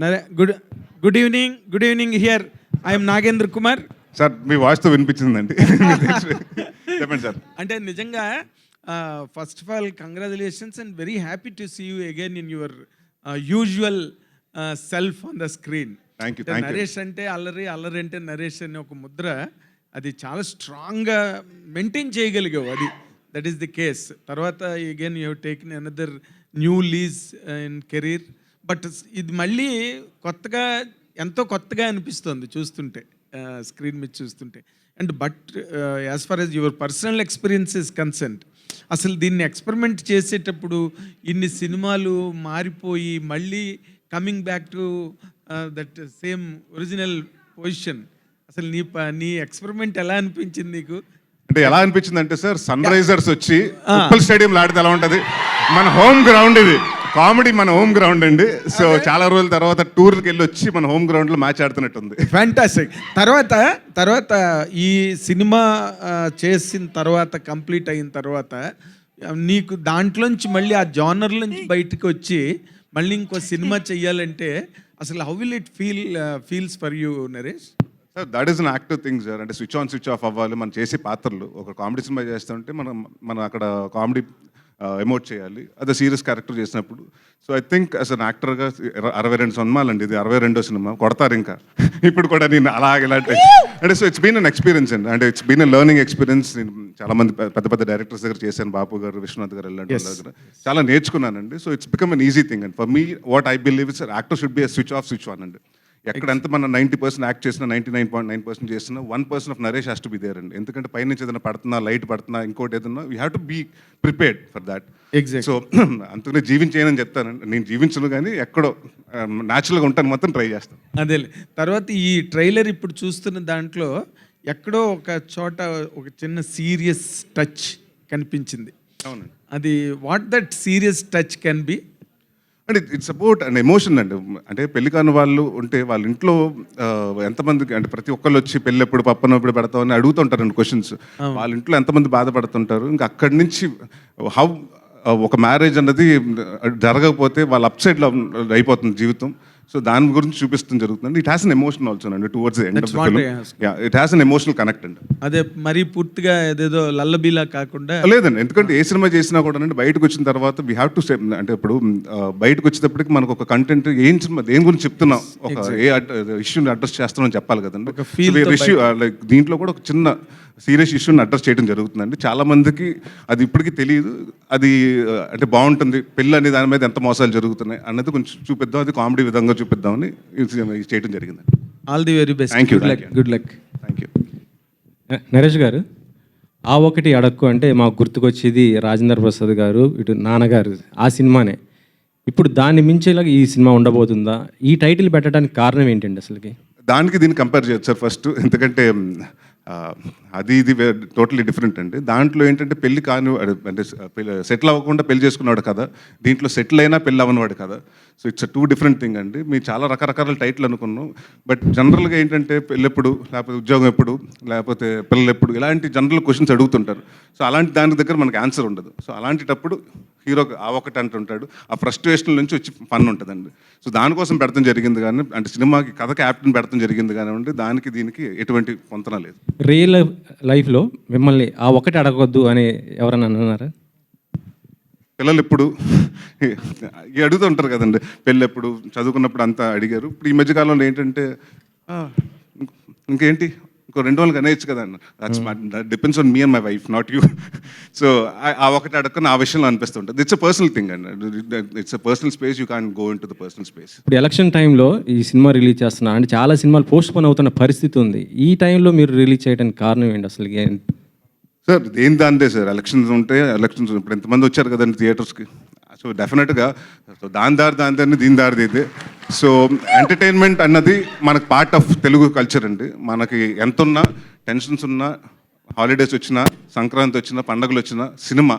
Good good evening good evening here. I'm Nagendra Kumar. Sir మీ వాయిస్తో వినిపించిందండి. చెప్పండి sir. అంటే నిజంగా first of all congratulations and very happy to see you again in your usual self on the screen thank you. Naresh అంటే అల్లరి అల్లరి అంటే నరేష్ అనే ఒక ముద్ర. అది చాలా స్ట్రాంగ్గా మెయింటైన్ చేయగలిగావు అది. దట్ ఈస్ ది కేస్ తర్వాత again you taken another new lease in career but ఇది మళ్ళీ కొత్తగా ఎంతో కొత్తగా అనిపిస్తుంది చూస్తుంటే స్క్రీన్ మీద చూస్తుంటే. And but as far as your personal experience is consent అసలు దీన్ని ఎక్స్పెరిమెంట్ చేసేటప్పుడు ఇన్ని సినిమాలు మారిపోయి మళ్ళీ coming back to that same original position అసలు నీ ప- నీ ఎక్స్పెరిమెంట్ ఎలా అనిపించింది నీకు? అంటే ఎలా అనిపించింది అంటే సార్ సన్ రైజర్స్ వచ్చి స్టేడియం ఆడితే ఎలా ఉంటుంది? మన హోమ్ గ్రౌండ్ ఇది. కామెడీ మన హోమ్ గ్రౌండ్ అండి. సో చాలా రోజుల తర్వాత టూర్కి వెళ్ళి వచ్చి మన హోమ్ గ్రౌండ్లో మ్యాచ్ ఆడుతున్నట్టుంది. ఫ్యాంటాస్టిక్ తర్వాత తర్వాత ఈ సినిమా చేసిన తర్వాత కంప్లీట్ అయిన తర్వాత నీకు దాంట్లోంచి మళ్ళీ ఆ జానర్ నుంచి బయటకు వచ్చి మళ్ళీ ఇంకో సినిమా చెయ్యాలంటే అసలు how will it feel feels for you Naresh sir that is an active thing sir అంటే స్విచ్ ఆన్ స్విచ్ ఆఫ్ అవ్వాలి. మనం చేసే పాత్రలు. ఒక కామెడీ సినిమా చేస్తుంటే మనం మనం అక్కడ కామెడీ ఎమోట్ చేయాలి. అదే సీరియస్ క్యారెక్టర్ చేసినప్పుడు. So I think as an యాక్టర్గా అరవై రెండు సినిమాలు అండి ఇది అరవై రెండో సినిమా. కొడతారు ఇంకా. ఇప్పుడు కూడా నేను అలాగే ఇలాంటి అంటే so it's been an experience అండి. అంటే it's been a learning experience నేను చాలా మంది పెద్ద పెద్ద డైరెక్టర్స్ దగ్గర చేశాను. బాపు గారు విశ్వనాథ్ గారు ఇలాంటి దగ్గర. చాలా నేర్చుకున్నానండి. So it's become an easy thing and for me what I believe it's actor should be switch off switch on అండి. ఎక్కడ ఎంత మన నైంటీ పర్సెంట్ యాక్ట్ చేసిన ninety nine point nine percent చేసిన one percent of Naresh has to be there అండి. ఎందుకంటే పైనుంచి ఏదైనా పడుతున్నా లైట్ పడుతున్నా ఇంకోటి ఏదన్నా we have to be prepared for that Exactly. So అంతకునే జీవించేయనని చెప్తానండి. నేను జీవించను కానీ ఎక్కడో న్యాచురల్గా ఉంటాను మొత్తం ట్రై చేస్తాను. అదేలే. తర్వాత ఈ ట్రైలర్ ఇప్పుడు చూస్తున్న దాంట్లో ఎక్కడో ఒక చోట ఒక చిన్న సీరియస్ టచ్ కనిపించింది. అవునండి. అది what that serious touch can be అంటే ఇట్స్ అబౌట్ అండ్ ఎమోషన్ అండి. అంటే పెళ్ళి కాని వాళ్ళు ఉంటే వాళ్ళ ఇంట్లో ఎంతమందికి అంటే ప్రతి ఒక్కళ్ళు వచ్చి పెళ్ళి ఎప్పుడు పప్పన ఎప్పుడు పెడతామని అడుగుతుంటారండి క్వశ్చన్స్ వాళ్ళ ఇంట్లో ఎంతమంది బాధపడుతుంటారు? ఇంకా అక్కడి నుంచి హౌ ఒక మ్యారేజ్ అన్నది జరగకపోతే వాళ్ళ అప్ సైడ్లో అయిపోతుంది జీవితం. సో దాని గురించి చూపిస్తుంది జరుగుతుంది it has an emotion also అండి towards end. It has an emotional connect అండి. అదే మరీ పూర్తిగా ఏదేదో లల్లబీలా కాకుండా లేదండి ఎందుకంటే ఏ సినిమా చేసినా కూడా అంటే బయటకు వచ్చిన తర్వాత వీ హ్యావ్ టు అంటే ఇప్పుడు బయటకు వచ్చేటప్పటికి మనకు ఒక కంటెంట్ ఏం సినిమా దేని గురించి చెప్తున్నాం? ఒక ఏ ఇష్యూని అడ్రస్ చేస్తున్నాం చెప్పాలి కదండి. లైక్ దీంట్లో కూడా ఒక చిన్న సీరియస్ ఇష్యూని అడ్రస్ చేయడం జరుగుతుందండి. చాలా మందికి అది ఇప్పటికీ తెలియదు. అది అంటే బాగుంటుంది. పెళ్ళి అనే దాని మీద ఎంత మోసాలు జరుగుతున్నాయి అన్నది కొంచెం చూపిద్దాం. అది కామెడీ విధంగా చూపిద్దామని చేయడం జరిగిందండి. All the very best Thank you, good luck thank you Naresh garu ఆ ఒకటి అడక్కు అంటే మాకు గుర్తుకొచ్చేది రాజేంద్ర ప్రసాద్ గారు ఇటు నాన్నగారు ఆ సినిమానే. ఇప్పుడు దాన్ని మించేలాగా ఈ సినిమా ఉండబోతుందా? ఈ టైటిల్ పెట్టడానికి కారణం ఏంటండి అసలుకి? దానికి దీన్ని కంపేర్ చేయొచ్చు సార్ ఫస్ట్. ఎందుకంటే అది ఇది టోటలీ డిఫరెంట్ అండి. దాంట్లో ఏంటంటే పెళ్ళి కాని అంటే సెటిల్ అవ్వకుండా పెళ్ళి చేసుకున్నవాడు కదా. దీంట్లో సెటిల్ అయినా పెళ్ళి అవ్వనివాడు కదా. So it's two different thing అండి. మీ చాలా రకరకాల టైటిల్ అనుకున్నాం. బట్ జనరల్గా ఏంటంటే పెళ్ళి ఎప్పుడు లేకపోతే ఉద్యోగం ఎప్పుడు లేకపోతే పిల్లలు ఎప్పుడు ఇలాంటి జనరల్ క్వశ్చన్స్ అడుగుతుంటారు. సో అలాంటి దాని దగ్గర మనకు ఆన్సర్ ఉండదు. సో అలాంటిటప్పుడు హీరో ఆ ఒకటి అంటుంటాడు ఆ ఫ్రస్ట్రేషన్ నుంచి వచ్చి ఫన్ ఉంటుందండి. సో దానికోసం పెడతాం జరిగింది కానీ అంటే సినిమాకి కథ క్యాప్టెన్ పెడతాం జరిగింది కానివ్వండి దానికి దీనికి ఎటువంటి పొంతన లేదు. రియల్ లైఫ్లో మిమ్మల్ని ఆ ఒకటి అడగొద్దు అని ఎవరన్నా అన్నారా? పిల్లలు ఎప్పుడు ఇవి అడుగుతుంటారు కదండి. పెళ్ళి ఎప్పుడు చదువుకున్నప్పుడు అంతా అడిగారు. ఇప్పుడు ఈ మధ్యకాలంలో ఏంటంటే "ఆ, ఇంకేంటి? ఇంకో రెండు రోజులు కనేయచ్చు కదా that's depends on me and my wife not you so ఆ ఒకటి అడగని ఆ విషయంలో అనిపిస్తుంటుంది. ఇట్స్ అ పర్సనల్ థింగ్ అండి. It's a personal space you can go into the personal space ఇప్పుడు ఎలక్షన్ టైంలో ఈ సినిమా రిలీజ్ చేస్తున్నారు అంటే చాలా సినిమాలు పోస్ట్ పోన్ అవుతున్న పరిస్థితి ఉంది. ఈ టైంలో మీరు రిలీజ్ చేయడానికి కారణం ఏంటి అసలు? సార్ దేని దాందే సార్ ఎలక్షన్స్ ఉంటే ఎలక్షన్స్ ఇప్పుడు ఎంతమంది వచ్చారు కదండి థియేటర్స్కి సో డెఫినెట్గా సో దాని దారి దాని దాన్ని దీని దారిది ఇది. సో ఎంటర్టైన్మెంట్ అన్నది మనకు పార్ట్ ఆఫ్ తెలుగు కల్చర్ అండి. మనకి ఎంత ఉన్నా టెన్షన్స్ ఉన్నా హాలిడేస్ వచ్చినా సంక్రాంతి వచ్చినా పండగలు వచ్చినా సినిమా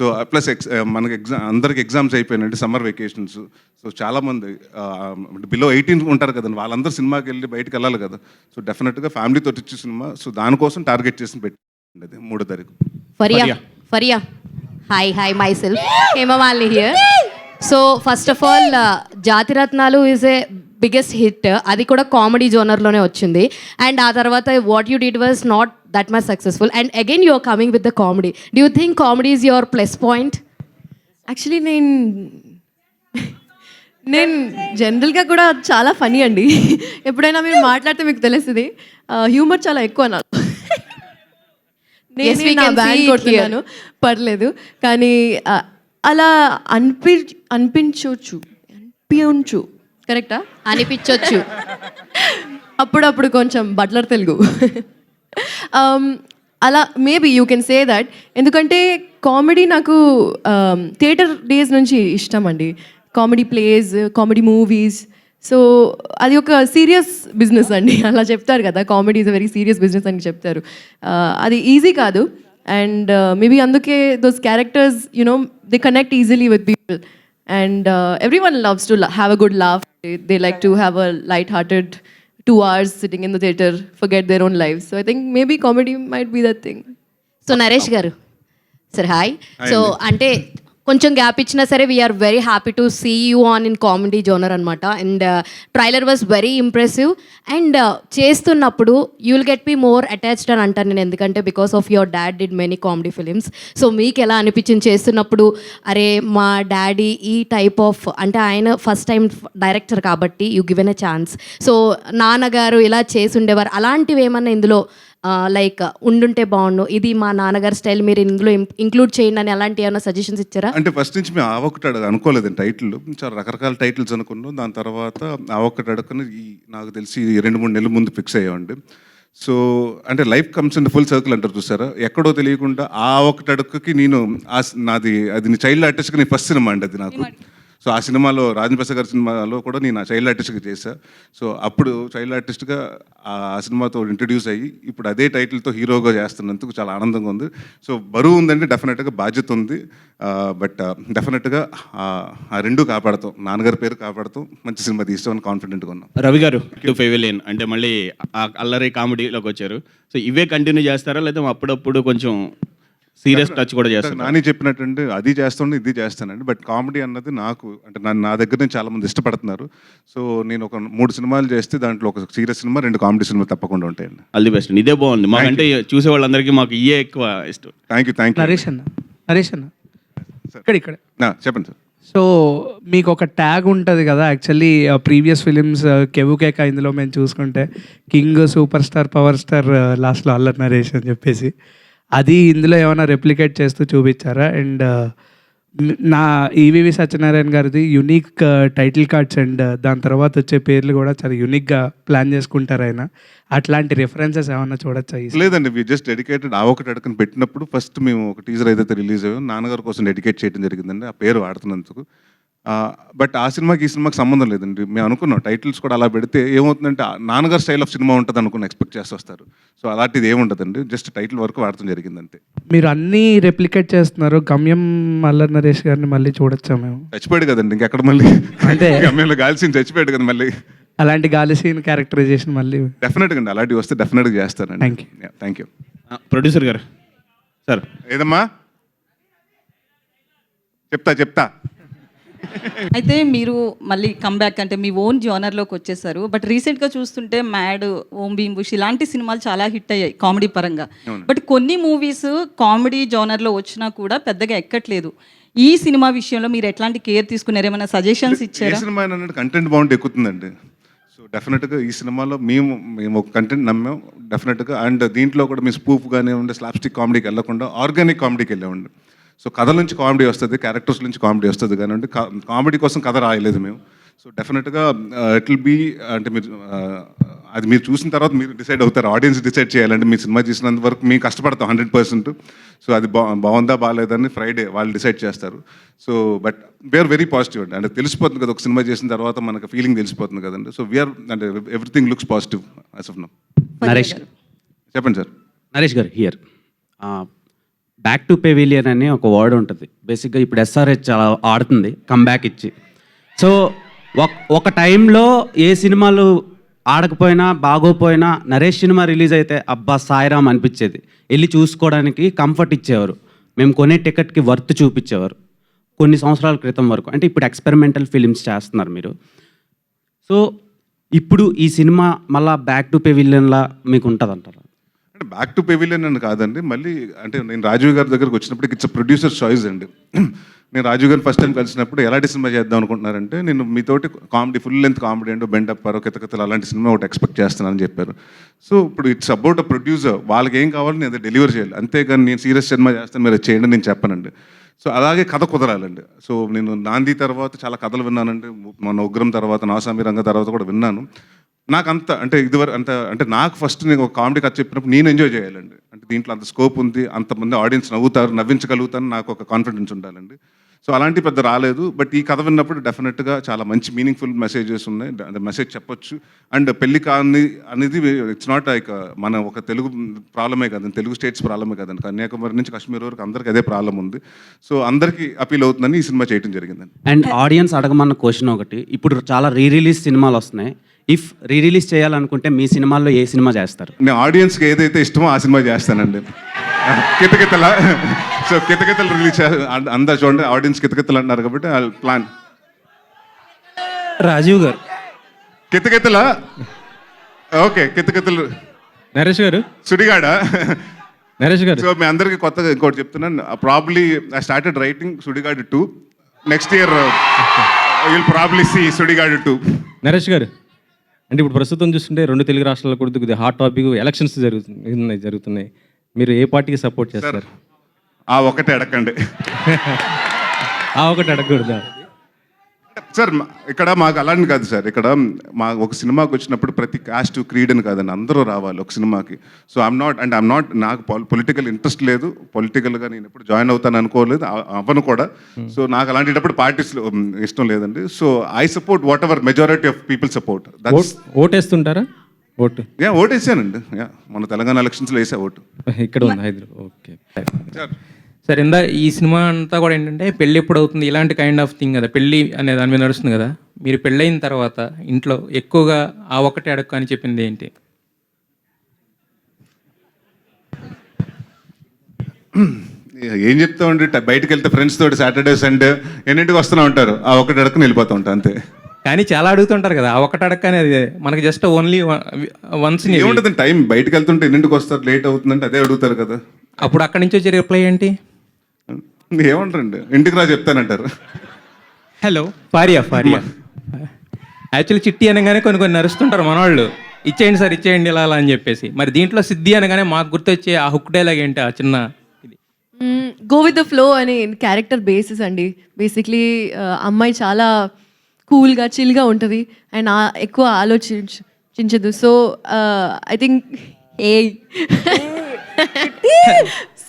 సో ప్లస్ ఎక్స్ మనకి ఎగ్జామ్ అందరికి ఎగ్జామ్స్ అయిపోయినాయండి సమ్మర్ వెకేషన్స్ సో చాలామంది బిలో ఎయిటీన్ ఉంటారు కదండి వాళ్ళందరూ సినిమాకి వెళ్ళి బయటకు వెళ్ళాలి కదా సో డెఫినెట్గా ఫ్యామిలీతో వచ్చే సినిమా సో దానికోసం టార్గెట్ చేసి పెట్టి అది మూడో తారీఖు Faria. Faria. Hi, hi, myself. Hema Malini here. First of all, uh, Jatiratnalu is a biggest hit అది కూడా కామెడీ జోనర్లోనే వచ్చింది. అండ్ ఆ తర్వాత what you did was not that much successful and again you are coming with the comedy do you think comedy is your plus point actually నేను నేను జనరల్గా కూడా చాలా ఫనీ అండి. ఎప్పుడైనా మీరు మాట్లాడితే మీకు తెలుస్తుంది. హ్యూమర్ చాలా ఎక్కువ నాకు నేను నా can బ్యాండ్ see it కొడుతున్నాను. పర్లేదు. కానీ అలా అనిపి అనిపించవచ్చు అనిపించు. కరెక్టా? అనిపించవచ్చు అప్పుడప్పుడు కొంచెం బట్లర్ తెలుగు. Um, అలా maybe you can say that ఎందుకంటే కామెడీ నాకు థియేటర్ డేస్ నుంచి ఇష్టం అండి. Comedy plays comedy movies. So అది ఒక సీరియస్ బిజినెస్ అండి. అలా చెప్తారు కదా comedy is a very serious business అని చెప్తారు. Uh, అది ఈజీ కాదు. అండ్ మేబీ అందుకే those characters you know they connect easily with people and uh, everyone loves to la- have a good laugh they, they like to have a light-hearted two hours sitting in the theater forget their own lives so i think maybe comedy might be that thing so Naresh గారు sir hi so అంటే కొంచెం gap ఇచ్చినా సరే we are very happy to see you on in comedy genre అనమాట and trailer was very impressive and చేస్తున్నప్పుడు you will get me more attached అని అంటాను నేను ఎందుకంటే because of your dad did many comedy films so మీకు ఎలా అనిపించింది చేస్తున్నప్పుడు? అరే మా డాడీ ఈ టైప్ ఆఫ్ అంటే ఆయన ఫస్ట్ టైం డైరెక్టర్ కాబట్టి you given a chance so నాన్నగారు ఇలా చేసి ఉండేవారు. అలాంటివి ఏమన్నా ఇందులో లైక్ ఉండుంటే బాగుండు. ఇది మా నాన్నగారి స్టైల్ మీరు ఇందులో ఇంక్లూడ్ చేయండి అని అలాంటి ఏమైనా సజెషన్స్ ఇచ్చారా? అంటే ఫస్ట్ నుంచి మేము ఆ ఒక్కటి అడగ అనుకోలేదు టైటిల్. చాలా రకరకాల టైటిల్స్ అనుకున్నాం. దాని తర్వాత ఆ ఒక్కటి అడగని ఈ నాకు తెలిసి ఈ రెండు మూడు నెలల ముందు ఫిక్స్ అయ్యామండి. సో అంటే life comes in full circle అంటారు చూసారా? ఎక్కడో తెలియకుండా ఆ ఒక్కటి అడుగుకి నేను నాది అది చైల్డ్ ఆర్టిస్ట్గా నేను ఫస్ట్ సినిమా అండి అది నాకు. సో ఆ సినిమాలో రాజన్ గారి సినిమాలో కూడా నేను ఆ చైల్డ్ ఆర్టిస్ట్గా చేశా. సో అప్పుడు చైల్డ్ ఆర్టిస్ట్గా ఆ సినిమాతో ఇంట్రడ్యూస్ అయ్యి ఇప్పుడు అదే టైటిల్తో హీరోగా చేస్తున్నందుకు చాలా ఆనందంగా ఉంది. సో బరువు ఉందంటే డెఫినెట్గా బాధ్యత ఉంది. బట్ డెఫినెట్గా ఆ రెండు కాపాడతాం. నాన్నగారి పేరు కాపాడుతాం. మంచి సినిమా తీస్తామని కాన్ఫిడెంట్గా ఉన్నాం. రవి గారు ఫెవిలియన్ అంటే మళ్ళీ ఆ అల్లరి కామెడీలోకి వచ్చారు. సో ఇవే కంటిన్యూ చేస్తారా? లేదా అప్పుడప్పుడు కొంచెం సీరియస్ టచ్ కూడా చేస్తారా నాని చెప్పినట్టు అది చేస్తుండే ఇది చేస్తానండి బట్ కామెడీ అన్నది నాకు అంటే నన్ను నా దగ్గర నుంచి చాలా మంది ఇష్టపడుతున్నారు. సో నేను ఒక మూడు సినిమాలు చేస్తే దాంట్లో ఒక సీరియస్ సినిమా రెండు కామెడీ సినిమా తప్పకుండా ఉంటాయండి. ఆల్ ది బెస్ట్ ఇదే బాగుంది. మాకంటే చూసే వాళ్ళందరికీ మాకు ఇయే ఎక్కువ ఇష్టం. Thank you thank you Naresh అన్న నరేష్ అన్న. ఇక్కడ ఇక్కడ. చెప్పండి సార్ సో మీకు ఒక ట్యాగ్ ఉంటుంది కదా యాక్చువల్లీ ప్రీవియస్ ఫిలిమ్స్ కెవుకేక ఇందులో మేము చూసుకుంటే king super star power star లాస్ట్లో అల్లరి నరేష్ అని చెప్పేసి. అది ఇందులో ఏమైనా రెప్లికేట్ చేస్తూ చూపించారా? అండ్ uh, నా ఈవివి సత్యనారాయణ గారిది unique title cards and uh, దాని తర్వాత వచ్చే పేర్లు కూడా చాలా యునిక్గా ప్లాన్ చేసుకుంటారు ఆయన. అట్లాంటి రెఫరెన్సెస్ ఏమైనా చూడొచ్చా లేదండి వి జస్ట్ డెడికేటెడ్ ఆ ఒకటి అడకని పెట్టినప్పుడు ఫస్ట్ మేము ఒక టీజర్ ఏదైతే రిలీజ్ అయ్యో నాన్నగారి కోసం డెడికేట్ చేయడం జరిగిందండి. ఆ పేరు వాడుతున్నందుకు. బట్ ఆ సినిమాకి ఈ సినిమాకి సంబంధం లేదండి. మేము అనుకున్నాం టైటిల్స్ కూడా అలా పెడితే ఏమవుతుందంటే నాన్నగారు స్టైల్ ఆఫ్ సినిమా ఉంటుంది అనుకుని ఎక్స్పెక్ట్ చేసి వస్తారు సో అలాంటిది ఏముండదండి జస్ట్ టైటిల్ వరకు వాడటం జరిగింది అంతే మీరు అన్నీ రెప్లికేట్ చేస్తున్నారు. గమ్యం అల్లరి నరేష్ గారిని మళ్ళీ చూడొచ్చా మేము? చచ్చిపోయాడు కదండి ఇంకెక్కడ మళ్ళీ? అంటే- గమ్యంలో గాల్సిన చచ్చిపోయాడు కదా మళ్ళీ. అలాంటి గాలి సీన్ క్యారెక్టరైజేషన్ మళ్ళీ. డెఫినెట్గా అండి. అలాంటివి వస్తే డెఫినెట్గా చేస్తానండి. Thank థ్యాంక్ యూ ప్రొడ్యూసర్ గారు. సార్. ఏదమ్మా? చెప్తా చెప్తా. అయితే మీరు మళ్ళీ కమ్బ్యాక్ అంటే మీ ఓన్ జోనర్లోకి వచ్చేసారు. బట్ రీసెంట్గా చూస్తుంటే మ్యాడ్ ఓం భీమ్ బుష్ ఇలాంటి సినిమాలు చాలా హిట్ అయ్యాయి కామెడీ పరంగా. బట్ కొన్ని మూవీస్ కామెడీ జోనర్లో వచ్చినా కూడా పెద్దగా ఎక్కట్లేదు. ఈ సినిమా విషయంలో మీరు ఎట్లాంటి కేర్ తీసుకున్నారు? ఏమైనా సజెషన్స్ ఇచ్చారా? సినిమా కంటెంట్ బాగుంటే ఎక్కుతుందండి. సో డెఫినెట్గా ఈ సినిమాలో మేము మేము ఒక కంటెంట్ నమ్మాం. డెఫినెట్గా అండ్ దీంట్లో కూడా మీ స్పూఫ్ కానివ్వండి స్లాప్స్టిక్ కామెడీకి వెళ్ళకుండా ఆర్గానిక్ కామెడీకి వెళ్ళామండి సో కథల నుంచి కామెడీ వస్తుంది క్యారెక్టర్స్ నుంచి కామెడీ వస్తుంది కానివ్వండి కామెడీ కోసం కథ రాయలేదు మేము. సో డెఫినెట్గా ఇట్ విల్ బీ అంటే మీరు ఆ, అది మీరు చూసిన తర్వాత మీరు డిసైడ్ అవుతారు ఆడియన్స్ డిసైడ్ చేయాలంటే మీ సినిమా చేసినంత వరకు మేము కష్టపడతాం హండ్రెడ్ పర్సెంట్ సో అది బా బాగుందా బాగాలేదని ఫ్రైడే వాళ్ళు డిసైడ్ చేస్తారు. So but we are very positive అండి. అంటే తెలిసిపోతుంది కదా ఒక సినిమా చేసిన తర్వాత మనకు ఫీలింగ్ తెలిసిపోతుంది కదండి. సో వీఆర్ అంటే everything looks positive as of now Naresh. చెప్పండి sir. Naresh garu here back to pavilion అని ఒక వర్డ్ ఉంటుంది. బేసిక్గా ఇప్పుడు ఎస్ఆర్హెచ్ చాలా ఆడుతుంది కమ్బ్యాక్ ఇచ్చి. సో ఒక టైంలో ఏ సినిమాలు ఆడకపోయినా బాగోపోయినా నరేష్ సినిమా రిలీజ్ అయితే అబ్బా సాయిరామ్ అనిపించేది. వెళ్ళి చూసుకోవడానికి కంఫర్ట్ ఇచ్చేవారు. మేము కొనే టికెట్కి వర్త్ చూపించేవారు. కొన్ని సంవత్సరాల క్రితం వరకు. అంటే ఇప్పుడు ఎక్స్పెరిమెంటల్ ఫిలిమ్స్ చేస్తున్నారు మీరు. సో ఇప్పుడు ఈ సినిమా మళ్ళీ బ్యాక్ టు పెవిలియన్లా మీకు ఉంటుంది అంటారు బ్యాక్ టు పెవిలియన్ అని కాదండి. మళ్ళీ అంటే నేను రాజీవ్ గారి దగ్గరకు వచ్చినప్పుడు ఇట్స్ ప్రొడ్యూసర్ చాయిస్ అండి. నేను రాజీవ్ గారిని ఫస్ట్ టైం కలిసినప్పుడు ఎలాంటి సినిమా చేద్దాం అనుకుంటున్నారంటే నేను మీతోటి comedy full length comedy and Bendu Apparao Kithakithalu అలాంటి సినిమా ఒకటి ఎక్స్పెక్ట్ చేస్తున్నానని చెప్పారు. సో ఇప్పుడు ఇట్స్ అబౌట్ అ ప్రొడ్యూసర్ వాళ్ళకి ఏం కావాలో నేను అది డెలివర్ చేయాలి. అంతేగాని నేను సీరియస్ సినిమా చేస్తాను మీరు చేయండి నేను చెప్పనండి. సో అలాగే కథ కుదరాలండి. సో నేను నాంది తర్వాత చాలా కథలు విన్నానండి. మన ఉగ్రం తర్వాత నాసామి రంగ తర్వాత కూడా విన్నాను. నాకు అంత అంటే ఇదివరకు అంత అంటే నాకు ఫస్ట్ నేను ఒక కామెడీ కథ చెప్పినప్పుడు నేను ఎంజాయ్ చేయాలండి. అంటే దీంట్లో అంత స్కోప్ ఉంది అంతమంది ఆడియన్స్ నవ్వుతారు నవ్వించగలుగుతాను నాకు ఒక కాన్ఫిడెన్స్ ఉండాలండి. సో అలాంటి పెద్ద రాలేదు బట్ ఈ కథ విన్నప్పుడు డెఫినెట్గా చాలా మంచి మీనింగ్ఫుల్ మెసేజెస్ ఉన్నాయి. అంటే మెసేజ్ చెప్పొచ్చు. అండ్ పెళ్ళి కాని అనేది ఇట్స్ నాట్ లైక్ మన ఒక తెలుగు ప్రాబ్లమే కదండి తెలుగు స్టేట్స్ ప్రాబ్లమే కదండి. కన్యాకుమారి నుంచి కాశ్మీర్ వరకు అందరికీ అదే ప్రాబ్లం ఉంది. సో అందరికీ అపీల్ అవుతుందని ఈ సినిమా చేయడం జరిగిందండి. అండ్ ఆడియన్స్ అడగమన్న క్వశ్చన్ ఒకటి ఇప్పుడు చాలా రీ రిలీజ్ సినిమాలు వస్తున్నాయి. ఇఫ్ రీ రిలీజ్ చేయాలనుకుంటే మీ సినిమాల్లో ఏ సినిమా చేస్తారు? నేను ఆడియన్స్కి ఏదైతే ఇష్టమో ఆ సినిమా చేస్తానండి. కితకితల సో కితకితలు రిలీజ్ అందరు చూడండి ఆడియన్స్ కితకితలు అంటున్నారు కాబట్టి ప్లాన్ రాజీవ్ గారు. కితకితల? ఓకే కితకితలు. నరేష్ గారు. సుడిగాడ. నరేష్ గారు. సో మీ అందరికీ కొత్తగా ఇంకోటి చెప్తున్నాను. Probably I started writing Sudigadu two next year will probably see Sudigadu two Naresh గారు. అంటే ఇప్పుడు ప్రస్తుతం చూస్తుంటే రెండు తెలుగు రాష్ట్రాల కూడా కొద్దిగా హాట్ టాపిక్ ఎలక్షన్స్ జరుగుతున్నాయి జరుగుతున్నాయి. మీరు ఏ పార్టీకి సపోర్ట్ చేస్తారు? ఆ ఒకటే అడగండి. ఆ ఒకటి అడగకూడదా? సార్ ఇక్కడ మాకు అలాంటి కాదు సార్. ఇక్కడ మా ఒక సినిమాకి వచ్చినప్పుడు ప్రతి కాస్ట్ క్రీడ్ అని కాదండి అందరూ రావాలి ఒక సినిమాకి. So I'm not and I'm not నాకు పొలిటికల్ ఇంట్రెస్ట్ లేదు. పొలిటికల్గా నేను ఎప్పుడు జాయిన్ అవుతాను అనుకోలేదు అవ్వను కూడా. సో నాకు అలాంటిటప్పుడు పార్టీస్ ఇష్టం లేదండి. So I support whatever majority of people support ఓటేస్తుంటారా? Vote. Yeah vote వేసానండి యా మన తెలంగాణ ఎలక్షన్స్లో వేసా ఓటు. ఇక్కడ ఉంది హైదరాబాద్. ఓకే. సార్ సార్ ఇందా ఈ సినిమా అంతా కూడా ఏంటంటే పెళ్ళి ఎప్పుడు అవుతుంది? ఇలాంటి కైండ్ ఆఫ్ థింగ్ కదా. పెళ్ళి అనే దాని మీద నడుస్తుంది కదా. మీరు పెళ్ళైన తర్వాత ఇంట్లో ఎక్కువగా ఆ ఒక్కటే అడక్కు అని చెప్పింది ఏంటి? ఏం చెప్తామండి? బయటికి వెళ్తే ఫ్రెండ్స్ తోటి సాటర్డే సండే ఎన్నింటికి వస్తూనే ఉంటారు. ఆ ఒకటి అడగని వెళ్ళిపోతూ ఉంటా అంతే. కానీ చాలా అడుగుతుంటారు కదా. ఆ ఒక్కటి అడక్క అనేది మనకి జస్ట్ ఓన్లీ వన్స్ ఏముంటుంది టైం బయటకు వెళ్తుంటే ఎన్నింటికి వస్తారు? లేట్ అవుతుందంటే అదే అడుగుతారు కదా. అప్పుడు అక్కడి నుంచి వచ్చే రిప్లై ఏంటి? ఏమంటారండి? ఇంటికి రా చెప్తానంటారు. హలో ఫారియా ఫారియా యాక్చువల్లీ చిట్టి అనగానే కొన్ని కొన్ని నరుస్తుంటారు మనవాళ్ళు. ఇచ్చేయండి సార్ ఇచ్చేయండి ఇలా అలా అని చెప్పేసి. మరి దీంట్లో సిద్ధి అనగానే మాకు గుర్తొచ్చే ఆ హుక్ డైలాగ్ ఏంటి ఆ చిన్న గో విత్ ద ఫ్లో అని క్యారెక్టర్ బేసిస్ అండి. బేసిక్లీ అమ్మాయి చాలా కూల్గా చిల్గా ఉంటుంది. అండ్ ఎక్కువ ఆలోచించదు so I think a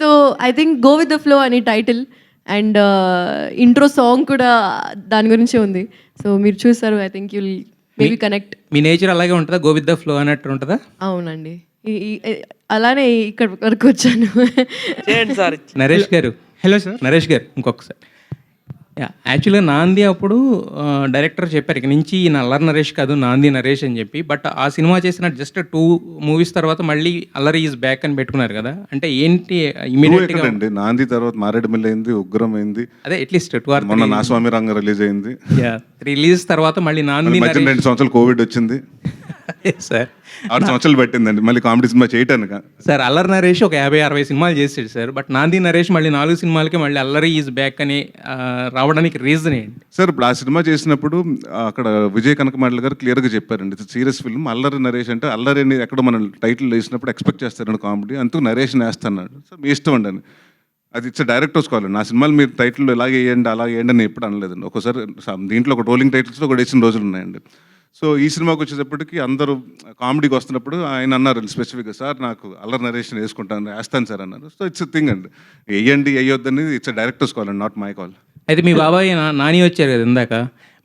so I think go with the flow అని టైటిల్ అండ్ ఇంట్రో సాంగ్ కూడా దాని గురించే ఉంది. సో మీరు చూస్తారు I think you'll maybe connect me nature అలాగే ఉంటుందా? గో విత్ ద ఫ్లో అన్నట్టు ఉంటుందా? అవునండి. అలానే ఇక్కడ వరకు వచ్చాను. నరేష్ గారు. Hello sir. నరేష్ గారు ఇంకొకసారి. యాక్చువల్గా నాంది అప్పుడు డైరెక్టర్ చెప్పారు ఇక నుంచి ఈ అల్లరి నరేష్ కాదు నాంది నరేష్ అని చెప్పి. బట్ ఆ సినిమా చేసిన జస్ట్ టూ మూవీస్ తర్వాత మళ్ళీ అల్లరి ఈజ్ బ్యాక్ అని పెట్టుకున్నారు కదా. అంటే ఏంటి ఇమీడియట్గా ఎక్కడండి? నాంది తర్వాత మారేడుమిల్లి అయింది ఉగ్రం అయింది. అదే అట్లీస్ట్ టూ ఆర్ మొన్న నాస్వామి రంగ రిలీజ్ అయింది. రిలీజ్ తర్వాత మళ్ళీ నాంది రెండు సంవత్సరాలు కోవిడ్ వచ్చింది. సార్. ఆరు సంవత్సరాలు పట్టిందండి. మళ్ళీ కామెడీ సినిమా చేయటానికి? సార్ అల్లరి నరేష్ ఒక యాభై అరవై సినిమాలు చేసాడు సార్. బట్ నాంది నరేష్ మళ్ళీ నాలుగు సినిమాలకి మళ్ళీ అల్లరి ఈజ్ బ్యాక్ అని రావడానికి రీజన్ ఏంటి? సార్ ఇప్పుడు ఆ సినిమా చేసినప్పుడు అక్కడ విజయ్ కనకమాడల గారు క్లియర్గా చెప్పారండి. ఇది సీరియస్ ఫిల్మ్. అల్లరి నరేష్ అంటే అల్లరి అని ఎక్కడ మనం టైటిల్ వేసినప్పుడు ఎక్స్పెక్ట్ చేస్తారండి కామెడీ. అందుకు నరేషన్ వేస్తున్నాడు సో మీ ఇష్టం అండి అని అది ఇట్స్ డైరెక్టర్స్ కాల్ నా సినిమాలు మీరు టైటిల్ ఇలాగే వేయండి అలాగే వేయండి అని ఎప్పుడు అనలేదండి. ఒకసారి దీంట్లో ఒక రోలింగ్ టైటిల్స్లో కూడా వేసిన రోజులు ఉన్నాయండి. సో ఈ సినిమాకి వచ్చేటప్పటికి అందరూ కామెడీకి వస్తున్నప్పుడు ఆయన అన్నారు స్పెసిఫిక్గా సార్ నాకు అల్లరి నరేషన్ వేసుకుంటాను వేస్తాను సార్ అన్నారు. సో ఇట్స్ థింగ్ అండి. వేయండి వేయొద్దని ఇట్స్ డైరెక్టర్స్ కాల్ అండి నాట్ మై కాల్. అయితే మీ బాబాయ్ నాని వచ్చారు కదా ఇందాక.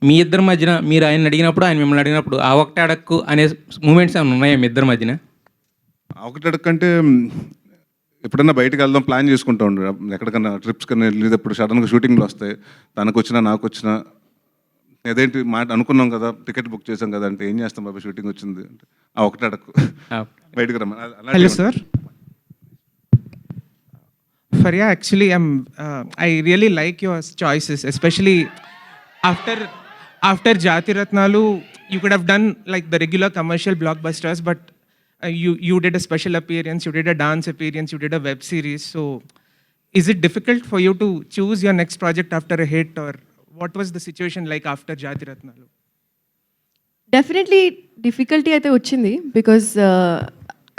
మీ ఇద్దరి మధ్యన మీరు ఆయన అడిగినప్పుడు ఆయన మిమ్మల్ని అడిగినప్పుడు ఆ ఒకటే అడక్కు అనే మూమెంట్స్ ఏమైనా ఉన్నాయా మీ ఇద్దరి మధ్యన? ఒకటి అడగంటే ఎప్పుడన్నా బయటకు వెళ్దాం ప్లాన్ చేసుకుంటా ఉండు. ఎక్కడికన్నా ట్రిప్స్ కన్నా వెళ్ళేటప్పుడు సడన్గా షూటింగ్లు వస్తాయి తనకు వచ్చినా నాకు వచ్చినా అదేంటి మాట అనుకున్నాం కదా టికెట్ బుక్ చేసాం కదా అంటే ఏం చేస్తాం బాబు షూటింగ్ వచ్చింది ఆ ఒకటి అడక్కు. బయటకు రమ్మ hello sir. Faria actually I'm I really like your choices especially after after Jathi Ratnalu you could have done like the regular commercial blockbusters but you you did a special appearance you did a dance appearance you did a web series so is it difficult for you to choose your next project after a hit or what a the situation like after the definitely difficulty అయితే వచ్చింది because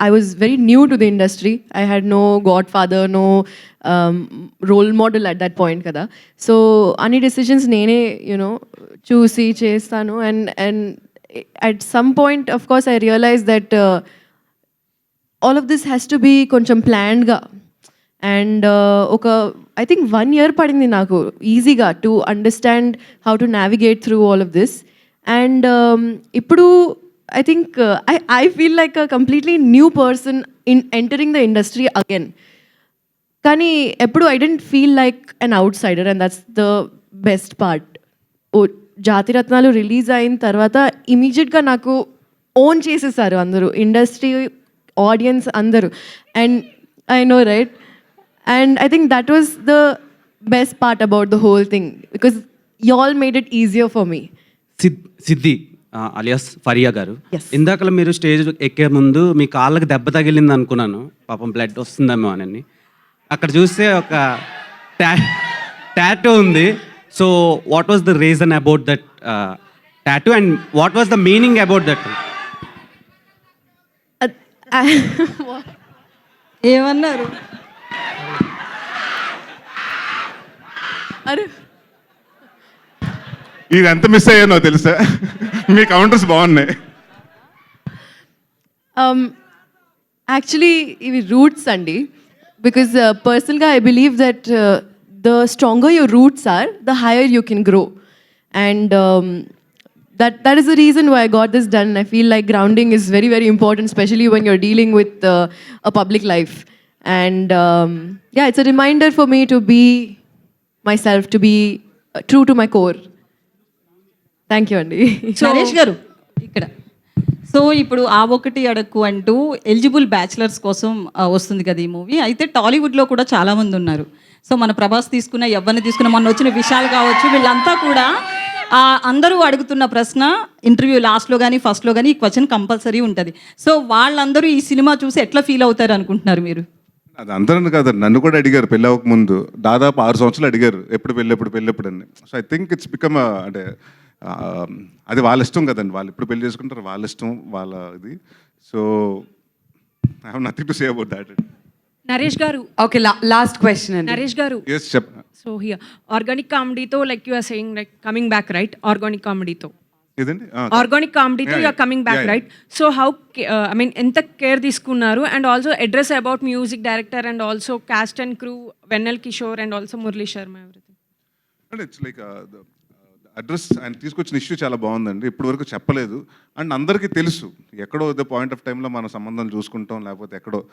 I was very new to the industry I had no godfather no role model at that point కదా. So అన్ని decisions నేనే you know చూసి చేస్తాను. And and at some point of course I realize that all of this has to be కొంచెం ప్లాన్డ్గా and ఒక I think one year పడింది నాకు ఈజీగా to understand how to navigate through all of this and ఇప్పుడు I think I I feel like a completely new person in entering the industry again కానీ ఎప్పుడు I don't feel like an outsider and that's the best part oh Jathiratnalu release అయిన తర్వాత ఇమీడియట్గా నాకు own చేసేసారు అందరూ industry audience అందరూ. And I know right and I think that was the best part about the whole thing because you all made it easier for me Sid Siddhi alias Faria గారు. Yes. ఇందాకలా మీరు stage ఎక్కే ముందు మీ కాళ్ళకి దెబ్బ తగిలింది అనుకున్నాను. పాపం బ్లడ్ వస్తుందేమో అని అక్కడ చూస్తే ఒక టా టాటూ ఉంది. So what was the reason about that tattoo? And what was the meaning about that ఏమన్నారు? అరే ఇది ఎంత మిస్ అయ్యానో తెలుసా మీ కౌంటర్స్ బాగున్నాయి యాక్చువల్లీ ఇవి రూట్స్ అండి బికాజ్ పర్సనల్గా I believe that the stronger your roots are the higher you can grow and that that is the reason why I got this done. I feel like grounding is very very important, especially when you're dealing with uh, a public life. And um, yeah, it's a reminder for me to be myself, to be uh, true to my core. Thank you, Andy. Naresh గారు. ఇక్కడ. So ఇప్పుడు ఆ ఒకటి అడక్కు అంటూ eligible bachelors కోసం వస్తుంది కదా ఈ మూవీ. అయితే టాలీవుడ్లో కూడా చాలా మంది ఉన్నారు. సో మన ప్రభాస్ తీసుకున్న ఎవరిని తీసుకున్న మొన్న వచ్చిన విషయాలు కావచ్చు వీళ్ళంతా కూడా ఆ, అందరూ అడుగుతున్న ప్రశ్న ఇంటర్వ్యూ లాస్ట్లో కానీ ఫస్ట్లో కానీ ఈ క్వశ్చన్ కంపల్సరీ ఉంటుంది. సో వాళ్ళందరూ ఈ సినిమా చూసి ఎట్లా ఫీల్ అవుతారు అనుకుంటున్నారు మీరు? అది అందరూ కాదు నన్ను కూడా అడిగారు పెళ్ళి అవ్వక ముందు. దాదాపు ఆరు సంవత్సరాలు అడిగారు ఎప్పుడు పెళ్ళి ఎప్పుడు పెళ్ళి ఎప్పుడు అని. So I think it's become అంటే అది వాళ్ళ ఇష్టం కదండి. వాళ్ళు ఎప్పుడు పెళ్ళి చేసుకుంటారు వాళ్ళ ఇష్టం వాళ్ళ ఇది. So I have nothing to say about that Naresh గారు. ఓకే లాస్ట్ క్వశ్చన్ అండి. నరేష్ గారు. ఎస్ చెప్ so here organic కామెడీతో like you are saying like coming back right organic కామెడీతో organic కామెడీతో Yeah, you are yeah. Coming back. Right so how I mean ఎంత care తీసుకున్నారు and also address about music director and also cast and crew Vennela Kishore and also Murali Sharma everything అంటే it's like address ఆయన తీసుకొచ్చిన issue చాలా బాగుందండి. ఇప్పటి వరకు చెప్పలేదు. అండ్ అందరికీ తెలుసు ఎక్కడో ద పాయింట్ ఆఫ్ టైంలో మన సంబంధం చూసుకుంటాం లేకపోతే ఎక్కడో.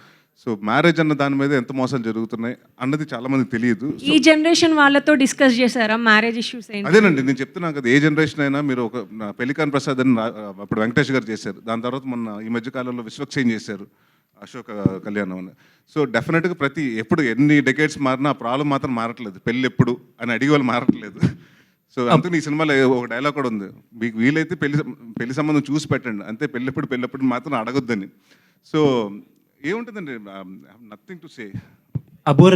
సో మ్యారేజ్ అన్న దాని మీద ఎంత మోసాలు జరుగుతున్నాయి అన్నది చాలా మందికి తెలియదు. ఈ జనరేషన్ వాళ్ళతో డిస్కస్ చేశారా? మ్యారేజ్ ఇష్యూస్ అదేనండి నేను చెప్తున్నాను కదా ఏ జనరేషన్ అయినా మీరు ఒక నా పెళ్ళికాన్ ప్రసాద్ అని అప్పుడు వెంకటేష్ గారు చేశారు. దాని తర్వాత మొన్న ఈ మధ్య కాలంలో విశ్వక్సేన్ చేశారు అశోక్ కళ్యాణం అని. సో డెఫినెట్గా ప్రతి ఎప్పుడు ఎన్ని డెకేట్స్ మారినా ఆ ప్రాబ్లం మాత్రం మారట్లేదు. పెళ్ళి ఎప్పుడు అని అడిగే వాళ్ళు మారట్లేదు. సో అందుకని ఈ సినిమాలో ఒక డైలాగ్ కూడా ఉంది. మీకు వీలైతే పెళ్ళి పెళ్ళి సంబంధం చూసి పెట్టండి. అంతే పెళ్ళెప్పుడు పెళ్ళెప్పుడు మాత్రం అడగొద్దని. సో ఏముంటుందండి? Nothing to say about